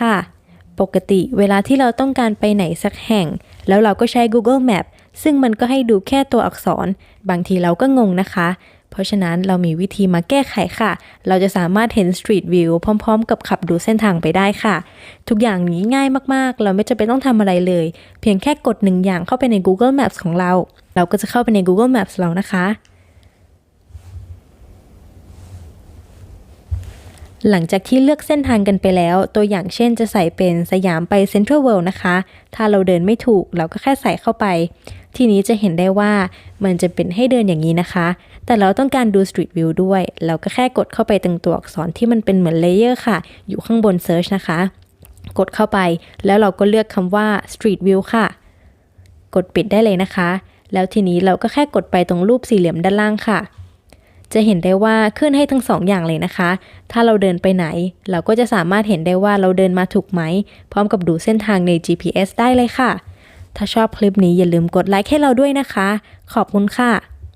ค่ะ ปกติเวลาที่เราต้องการไปไหนสักแห่ง แล้วเราก็ใช้ Google Map ซึ่งมันก็ให้ดูแค่ตัวอักษร บางทีเราก็งงนะคะ เพราะฉะนั้นเรามีวิธีมาแก้ไขค่ะ เราจะสามารถเห็น Street View พร้อมๆ กับขับดูเส้นทางไปได้ค่ะ ทุกอย่างนี้ง่ายมากๆ เราไม่จำเป็นต้องทำอะไรเลย เพียงแค่กดหนึ่งอย่างเข้าไปใน Google Maps ของเรา เราก็จะเข้าไปใน Google Maps เรานะคะ หลังจากที่เลือกเส้นทางกันไปแล้ว ตัวอย่างเช่นจะใส่เป็นสยามไปเซ็นทรัลเวิลด์นะคะ ถ้าเราเดินไม่ถูกเราก็แค่ใส่เข้าไป ทีนี้จะเห็นได้ว่ามันจะเป็นให้เดินอย่างนี้นะคะ แต่เราต้องการดู Street View ด้วย เราก็แค่กดเข้าไปตรงตัวอักษรที่มันเป็นเหมือนเลเยอร์ค่ะ อยู่ข้างบน Search นะคะ กดเข้าไป แล้วเราก็เลือกคำว่า Street View ค่ะ กดปิดได้เลยนะคะ แล้วทีนี้เราก็แค่กดไปตรงรูปสี่เหลี่ยมด้านล่างค่ะ จะเห็นได้ว่าขึ้นให้ทั้งสองอย่างเลยนะคะ ถ้าเราเดินไปไหน เราก็จะสามารถเห็นได้ว่าเราเดินมาถูกไหม พร้อมกับดูเส้นทางใน GPS ได้เลยค่ะ ถ้าชอบคลิปนี้อย่าลืมกดไลค์ให้เราด้วยนะคะ ขอบคุณค่ะ